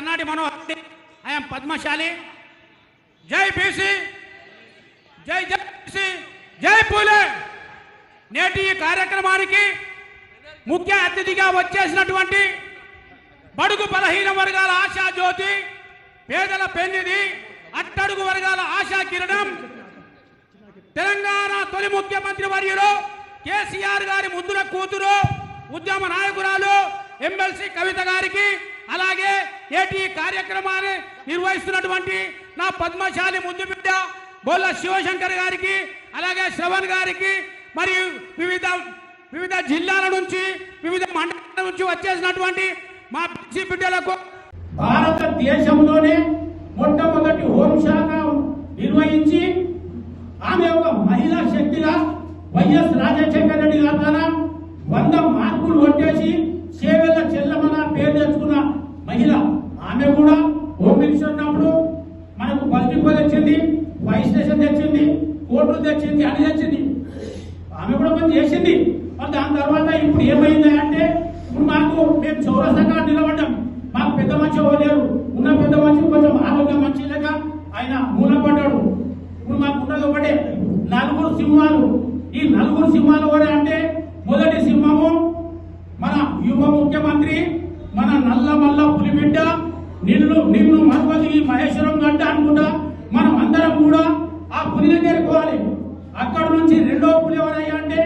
Karnati Manohar I'm Padmashali. జై BC. జై జై బీసీ. జై పూలే. నేటి ఈ కార్యక్రమానికి ముఖ్య అతిథిగా వచ్చేసినటువంటి బడుగు బలహీన వర్గాల ఆశా జ్యోతి పేదల పెన్నిది అట్టడుగు వర్గాల ఆశా కిరణం తెలంగాణ తొలి ముఖ్యమంత్రి వర్యులు కేసీఆర్ గారి ముందున కూతురు ఉద్యమ నాయకురాలు ఎమ్మెల్సీ కవిత గారికి అలాగే ఏటీ కార్యక్రమాన్ని నిర్వహిస్తున్నటువంటి నా పద్మశాలి ముందు బిడ్డ బొల్ల శివశంకర్ గారికి అలాగే శ్రవణ్ గారికి మరియు వివిధ వివిధ జిల్లాల నుంచి వివిధ మండలాల నుంచి వచ్చేసినటువంటి మా పిచ్చి బిడ్డలకు భారతదేశంలోనే మొట్టమొదటి హోంశాఖ నిర్వహించి ఆమె ఒక మహిళా శక్తిగా వైఎస్ రాజశేఖర రెడ్డి గారి ద్వారా వంద మార్కులు కొట్టేసి సేవల చెల్లమన పేరు తెచ్చుకున్న మహిళ. ఆమె కూడా హోమ్ మినిస్టర్ ఉన్నప్పుడు మనకు బస్ తెచ్చింది ఫైర్ స్టేషన్ తెచ్చింది కోర్టులు తెచ్చింది అని తెచ్చింది. ఆమె కూడా మంచి చేసింది. మరి దాని తర్వాత ఇప్పుడు ఏమైంది అంటే ఇప్పుడు మాకు మేము చౌరసగా నిలబడ్డాం. మాకు పెద్ద మంచి లేరు ఉన్న పెద్ద మంచి కొంచెం ఆరోగ్యం మంచి లేక ఆయన మూలపడ్డాడు. ఇప్పుడు మాకు ఉన్నది ఒకటే నలుగురు సింహాలు. ఈ నలుగురు సింహాలు కూడా అంటే మొదటి సింహము మన యువ ముఖ్యమంత్రి మన నల్ల మల్ల పులిబిడ్డ నిన్ను నిన్ను మరొకటి మహేశ్వరం గంట అనుకుంటా మనం అందరం కూడా ఆ పులి దగ్గరికి పోవాలి అక్కడ నుంచి రెండో పులి ఎవరయ్యా అంటే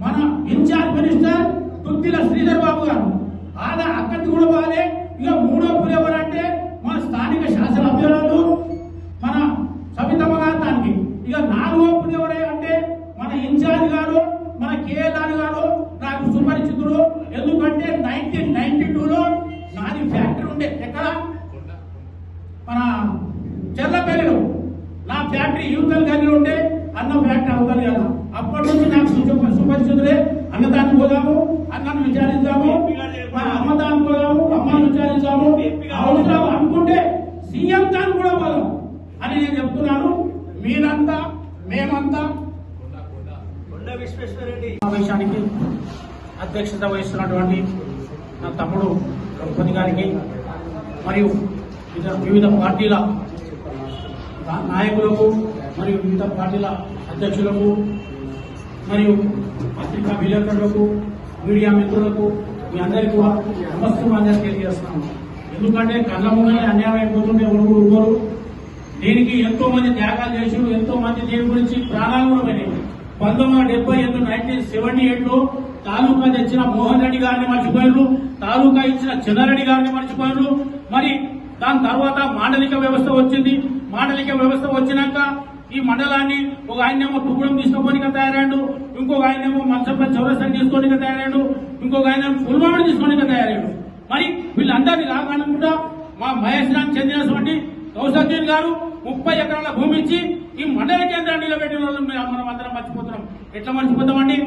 మన ఇన్ఛార్జ్ మినిస్టర్ తుత్తిల శ్రీధర్ బాబు గారు. అలా అక్కడికి కూడా పోవాలి. ఇక మూడో పులి ఎవరంటే మన స్థానిక శాసన అభ్యర్థులు మన సవితమ్మ గారు దానికి ఇక నాలుగో పులి ఎవరే అంటే మన ఇన్ఛార్జ్ గారు మన కేఎల్ఆర్ గారు నాకు సుపరిచితుడు ఎందుకంటే నైన్టీన్ నైన్టీ టూలో నాది ఫ్యాక్టరీ ఉండే ఎక్కడ మన చెల్లపల్లిలో నా ఫ్యాక్టరీ యూతల్ గదిలో ఉండే అన్న ఫ్యాక్టరీ అవుతుంది కదా అప్పటి నుంచి నాకు సుప- సుపరిచితులే అన్నదాన్ని పోదాము అన్నను విచారిద్దాము మా అమ్మదాన్ని పోదాము అమ్మను విచారిద్దాము అవసరం అనుకుంటే సీఎం దాన్ని కూడా పోదాం అని నేను చెప్తున్నాను. మీరంతా మేమంతా. సమావేశానికి అధ్యక్షత వహిస్తున్నటువంటి నా తమ్ముడు గణపతి గారికి మరియు వివిధ- పార్టీల నాయకులకు మరియు వివిధ పార్టీల అధ్యక్షులకు మరియు పత్రికా విలేకరులకు మీడియా మిత్రులకు మీ అందరికీ కూడా నమస్కారం తెలియజేస్తున్నాను. ఎందుకంటే కళ్ళ ముందే అన్యాయం అయిపోతుంటే ఉరుగు ఉరుగరు దీనికి ఎంతో మంది త్యాగాలు చేసారు ఎంతో మంది దీని గురించి ప్రాణాలు కూడా పోయినాయి పంతొమ్మిది వందల డెబ్బై ఎనిమిది నైన్టీన్ సెవెంటీ ఎయిట్లో తాలూకా తెచ్చిన మోహన్ రెడ్డి గారిని మర్చిపోయారు తాలూకా ఇచ్చిన చిన్నారెడ్డి గారిని మర్చిపోయారు మరి దాని తర్వాత మాండలిక వ్యవస్థ వచ్చింది. మాండలిక వ్యవస్థ వచ్చినాక ఈ మండలాన్ని ఒక ఆయనేమో తుగుడం తీసుకోవడానికి తయారాడు ఇంకొక ఆయనేమో మంచంపై చౌరస్తాన్ని తీసుకోవడానికి తయారాడు ఇంకొక ఆయన పుల్వామని తీసుకోవడానికి తయారాడు. మరి వీళ్ళందరినీ కాకుండా మా మహేష్ రామ్ చెందినటువంటి కౌసద్దీన్ గారు ముప్పై ఎకరాల భూమి ఇచ్చి ఈ మండల కేంద్రాన్ని నిలబెట్టిన వాళ్ళు మనం అందరం మర్చిపోతున్నాం. ఎట్లా మర్చిపోతామండి?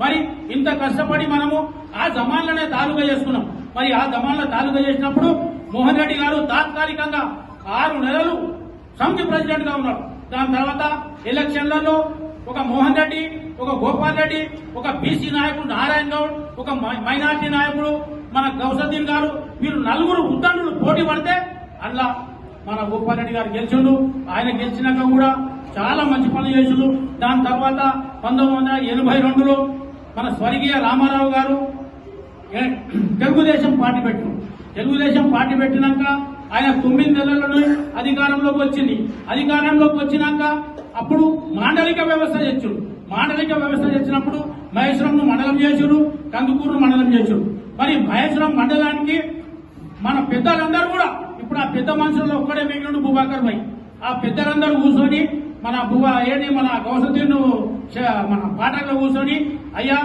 మరి ఇంత కష్టపడి మనము ఆ జమాన్లనే తాలుగా చేసుకున్నాం. మరి ఆ జమాన్ల తాలుగా చేసినప్పుడు మోహన్ రెడ్డి గారు తాత్కాలికంగా ఆరు నెలలు సమితి ప్రెసిడెంట్గా ఉన్నాడు దాని తర్వాత ఎలక్షన్లలో ఒక మోహన్ రెడ్డి ఒక గోపాల్ రెడ్డి ఒక బీసీ నాయకుడు నారాయణ గౌడ్ ఒక మై- మైనార్టీ నాయకుడు మన గౌసద్దీన్ గారు వీరు నలుగురు ఉద్దండులు పోటీ పడితే అందులో మన గోపాల్ రెడ్డి గారు గెలిచిండు. ఆయన గెలిచినాక కూడా చాలా మంచి పనులు చేసిండు. దాని తర్వాత పంతొమ్మిది వందల ఎనభై రెండులో మన స్వర్గీయ రామారావు గారు తెలుగుదేశం పార్టీ పెట్టు తెలుగుదేశం పార్టీ పెట్టినాక ఆయన తొమ్మిది నెలలను అధికారంలోకి వచ్చింది. అధికారంలోకి వచ్చినాక అప్పుడు మాండలిక వ్యవస్థ తెచ్చుడు మాండలిక వ్యవస్థ తెచ్చినప్పుడు మహేశ్వరంను మండలం చేసుడు కందుకూరును మండలం చేసుడు మరి మహేశ్వరం మండలానికి మన పెద్దలందరూ కూడా ఇప్పుడు ఆ పెద్ద మనుషుల్లో ఒక్కడే మిగిలిన భూభాకర్ భాయ్. ఆ పెద్దలందరూ కూర్చొని మన భూవ ఏంటి మన గౌసద్దీన్ మన పాటల్లో కూర్చొని అయ్యా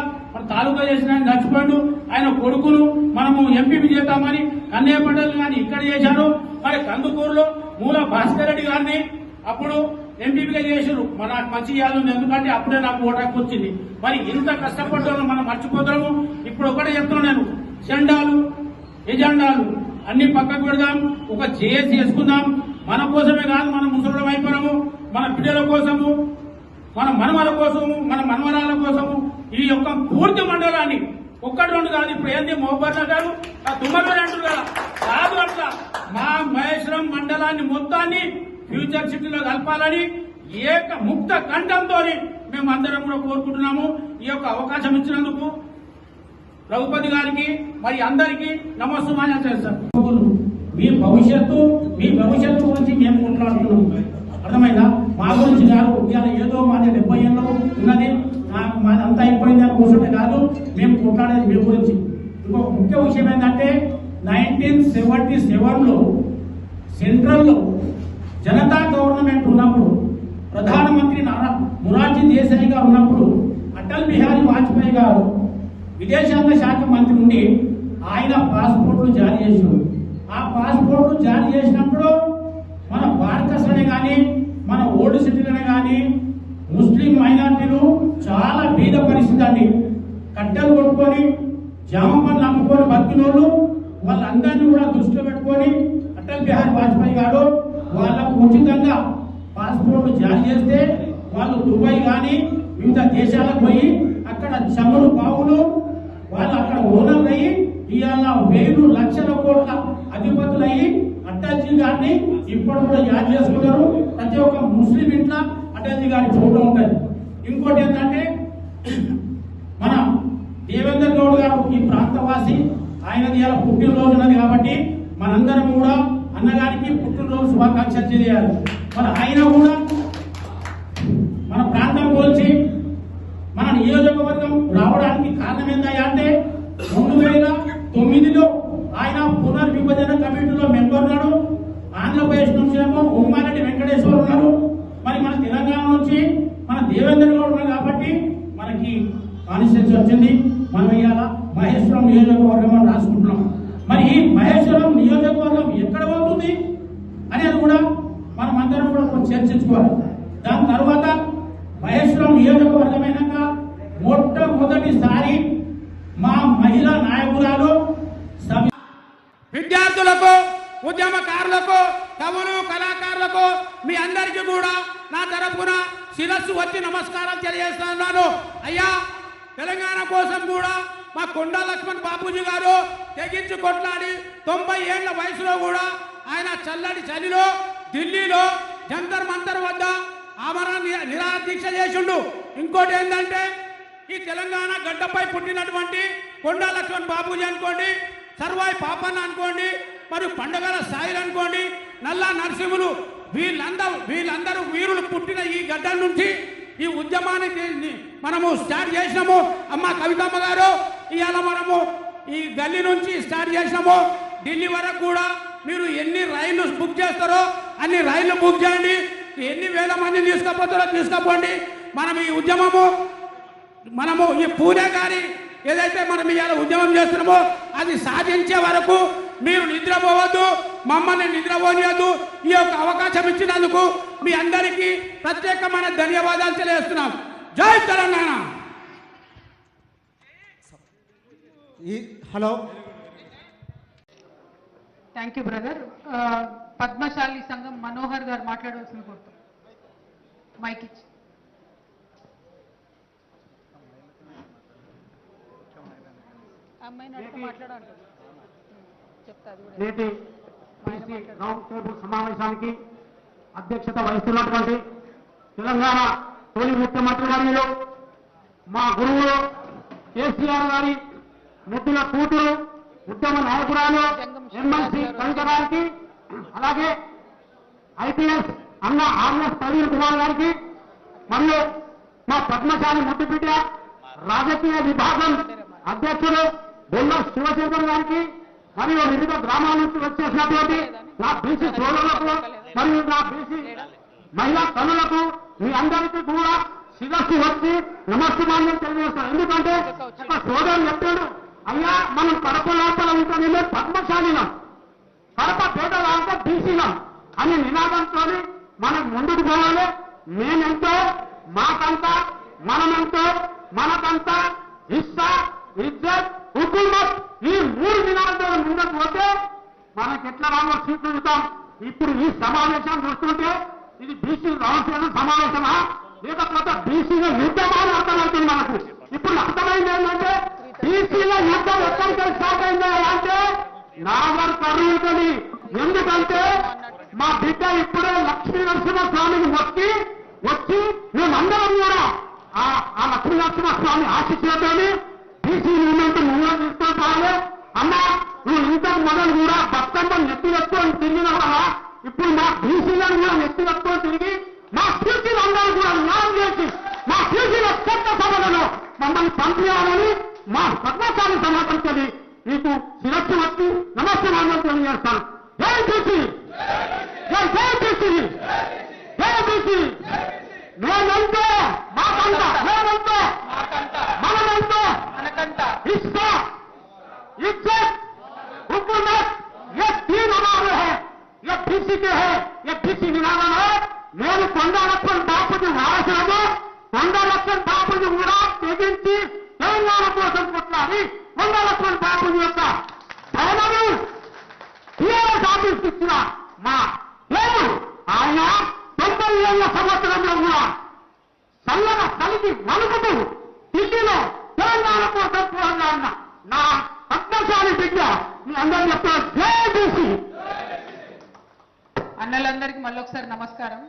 తాలూకా చేసిన ఆయన చచ్చిపోయాడు. ఆయన కొడుకును మనము ఎంపీపీ చేద్దామని కన్నయ్య పటేల్ గారిని ఇక్కడ చేశారు. మరి కందుకూరులో మూల భాస్కర్ రెడ్డి గారిని అప్పుడు ఎంపీపీగా చేశారు. మన మంచి చేయాలని ఎందుకంటే అప్పుడే నాకు ఓటాకు వచ్చింది. మరి ఇంత కష్టపడ్డాను మనం మర్చిపోతాము. ఇప్పుడు ఒకటే చెప్తున్నాను నేను. జెండాలు ఎజెండాలు అన్ని పక్కకు పెడదాం. ఒక జేఏసీ చేసుకుందాం మన కోసమే కాదు మనం ముసలం అయిపోయాము. మన బిడ్డల కోసము మన మనమల కోసము మన మనవరాల కోసము ఈ యొక్క పూర్తి మండలాన్ని ఒక్కటి రెండు కాదు ఇప్పుడు ఏంది మోహబర్ గారు? ఆ తుమ్మగారు అంటారు కదా. కాదు అట్లా. మండలాన్ని మొత్తాన్ని ఫ్యూచర్ సిటీలో కలపాలని ఏక ముక్త కంఠంతో మేము అందరం కూడా కోరుకుంటున్నాము. ఈ యొక్క అవకాశం ఇచ్చినందుకు రఘుపతి గారికి మరి అందరికీ నమస్సుమాన్యం చేస్తారు మీ భవిష్యత్తు మీ భవిష్యత్తు గురించి మేము కొట్లాడుతున్నాం అర్థమైందా? మా గురించి కాదు ఇవాళ ఏదో మాది డెబ్బై ఏళ్ళు ఉన్నది. నాకు మాది అంతా అయిపోయింది అని కూర్చుంటే కాదు మేము కొట్లాడేది మీ గురించి. ఇంకొక ముఖ్య విషయం ఏంటంటే నైన్టీన్ సెవెంటీ సెవెన్లో సెంట్రల్లో జనతా గవర్నమెంట్ ఉన్నప్పుడు ప్రధానమంత్రి నారా మురార్జీ దేశాయి గారు ఉన్నప్పుడు అటల్ బిహారీ వాజ్పేయి గారు విదేశాంగ శాఖ మంత్రి నుండి ఆయన పాస్పోర్ట్లు జారీ చేశారు. ఆ పాస్పోర్ట్లు జారీ చేసినప్పుడు మన భారతీయులనే కానీ మన ఓల్డ్ సిటీలనే కానీ ముస్లిం మైనార్టీలు చాలా బీద పరిస్థితి అండి. కట్టెలు కొట్టుకొని జామ పనులు అమ్ముకొని బతికినోళ్ళు వాళ్ళందరినీ కూడా దృష్టిలో పెట్టుకొని అటల్ బిహారీ వాజ్పేయి గారు వాళ్ళకు ఉచితంగా పాస్పోర్ట్లు జారీ చేస్తే వాళ్ళు దుబాయ్ కానీ వివిధ దేశాలకు పోయి అక్కడ చమురు బావులు వాళ్ళు అక్కడ ఓనర్లు అయ్యి ఇవాళ వేలు లక్షల కోట్ల అధిపతులు అయ్యి అటాజీ గారిని ఇప్పుడు కూడా యాడ్ చేసుకుంటారు. ప్రతి ఒక్క ముస్లిం ఇంట్లో అటాజీ గారి ఫోటో ఉంటుంది. ఇంకోటి ఏంటంటే మన దేవేందర్ గౌడ్ గారు ఈ ప్రాంతవాసి ఆయనది ఇలా పుట్టినరోజు ఉన్నది కాబట్టి మనందరం కూడా అన్నగారికి పుట్టినరోజు శుభాకాంక్షలు తెలియాలి. మరి ఆయన కూడా మన ప్రాంతం పోల్చి మన నియోజకవర్గం రావడానికి కారణం ఏంటయ్యా అంటే రెండు వేల తొమ్మిదిలో ఆయన పునర్విభజన కమిటీలో మెంబర్ ఉన్నాడు ఆంధ్రప్రదేశ్ నుంచి ఏమో ఉమ్మారెడ్డి వెంకటేశ్వర ఉన్నారు మరి మన తెలంగాణ నుంచి మన దేవేంద్ర గౌడ్ కాబట్టి మనకి కాన్స్టిట్యూన్సీ వచ్చింది. మనం ఇవాళ మహేశ్వరం నియోజకవర్గం అని రాసుకుంటున్నాం. మరి ఈ మహేశ్వరం నియోజకవర్గం ఎక్కడ పోతుంది అనేది కూడా మనం అందరం కూడా చర్చించుకోవాలి. దాని తర్వాత మహేశ్వరం నియోజకవర్గమైనాక మొట్టమొదటిసారి మా మహిళా నాయకురాలు విద్యార్థులకు ఉద్యమకారులకు కవులు కళాకారులకు మీ అందరికీ కూడా నా తరఫున శిరస్సు వచ్చి నమస్కారం తెలియజేస్తున్నాను. అయ్యా తెలంగాణ కోసం కూడా మా కొండా లక్ష్మణ్ బాపూజీ గారు తెగించి కొట్లాడి తొంభై ఏళ్ళ వయసులో కూడా ఆయన చల్లటి చలిలో ఢిల్లీలో జంతర్ మంతర్ వద్ద ఆమరణ నిరాదీక్ష చేసిండు. ఇంకోటి ఏంటంటే ఈ తెలంగాణ గడ్డపై పుట్టినటువంటి కొండా లక్ష్మణ్ బాబూజీ అనుకోండి సర్వాయి పాపన్న అనుకోండి మరియు పండగల సాయిలు అనుకోండి నల్లా నరసింహులు వీళ్ళందరూ వీళ్ళందరూ వీరులు పుట్టిన ఈ గడ్డ నుంచి ఈ ఉద్యమాన్ని మనము స్టార్ట్ చేసినాము. అమ్మ కవితమ్మ గారు ఇవాళ మనము ఈ గల్లీ నుంచి స్టార్ట్ చేసినాము. ఢిల్లీ వరకు కూడా మీరు ఎన్ని రైళ్ళు బుక్ చేస్తారో అన్ని రైళ్ళు బుక్ చేయండి. ఎన్ని వేల మంది తీసుకుపోతారో తీసుకపోండి. మనం ఈ ఉద్యమము మనము ఈ పూజ గారి ఏదైతే మనం ఇవాళ ఉద్యమం చేస్తున్నామో అది సాధించే వరకు మీరు నిద్రపోవద్దు. మమ్మల్ని నిద్రపోనియద్దు. ఈ యొక్క అవకాశం ఇచ్చినందుకు మీ అందరికీ ప్రత్యేకమైన ధన్యవాదాలు తెలియజేస్తున్నాం. జై Telangana. Hello. Thank you brother Padmashali సంఘం మనోహర్ గారు మాట్లాడవలసిన కోరుతాం. మైక్ ఇచ్చి. అమ్మాయిని అడిగి మాట్లాడాలి. చెప్తా బీసీ రౌండ్ టేబుల్ సమావేశానికి అధ్యక్షత వహిస్తున్నటువంటి తెలంగాణ తొలి ముఖ్యమంత్రి వర్యులు మా గురువులు కేసీఆర్ గారి ముద్దుల కూతురు ఉద్యమ నాయకురాలు ఎమ్మెల్సీ కవిత గారికి అలాగే ఐపీఎస్ అన్న ఆర్ఎస్ ప్రవీణ్ కుమార్ గారికి మరియు మా పద్మశాలి ముద్దుబిడ్డ రాజకీయ విభాగం అధ్యక్షుడు బొమ్మ శివశంకర్ గారికి మరియు వివిధ గ్రామాల నుంచి వచ్చేసినటువంటి నా బీసీ సోదరులకు మరియు నా బీసీ మహిళా తనులకు మీ అందరికీ కూడా శిరస్సు వచ్చి నమస్కారం తెలియజేస్తాను. ఎందుకంటే ఒక సోదరుడు చెప్పాడు అయ్యా మనం కడప లోపల ఉంటేనే పద్మశాలినం. కడప పేదలు అంటే బీసీలం. అనే నినాదంతో మనం ముందుకు పోవాలి. మేమెంతో మాకంతా మనమెంతో మనకంతా ఇస్సా ఇజ్జత్ హుకుమత్ ఈ మూడు దినాలతో ముందుకు పోతే మనకి ఎట్లా రామో చూపించుతాం ఇప్పుడు ఈ సమావేశం చూస్తుంటే ఇది బీసీ రావాల్సిన సమావేశమా? లేకపోతే బీసీల యుద్ధమా అని అర్థమవుతుంది మనకు. ఇప్పుడు అర్థమైంది ఏంటంటే బీసీల యుద్ధం ఎక్కడికి స్టార్ట్ అయిందా అంటే నాగర్ కర్నూలుతోని ఎందుకంటే మా బిడ్డ ఇప్పుడే లక్ష్మీ నరసింహ స్వామిని మొక్కి వచ్చి మేమందరం కూడా ఆ ఆ లక్ష్మీ నరసింహ స్వామి బీసీ మూమెంట్ నువ్వు తీసుకుంటాను అమ్మా నువ్వు ఇంతకు మొదలు కూడా బతుకమ్మ నెత్తి పెట్టుకొని తిరిగిన ఇప్పుడు మా బీసీలను కూడా నెత్తి పెట్టుకొని తిరిగి మా బీసీలు అందరూ కూడా న్యాయం చేసి మా బీసీల చట్ట సభలలో మమ్మల్ని పంపించాలని మా పద్మశాలి సమర్పించది మీకు శిరస్సు వచ్చి జై బీసీ జై జై బీసీ జై బీసీ ఇచ్చిన మా లేదు ఆయన తొంభై ఏళ్ళ సంవత్సరంలో కూడా చల్లన కలిగి వణుకుతూ ఢిల్లీలో తెలంగాణ కోసం పోరాడిన నా పద్మశాలి బిడ్డ మీ అందరూ చెప్తున్నా జయ బీసీ. అన్నలందరికీ మళ్ళొకసారి నమస్కారం.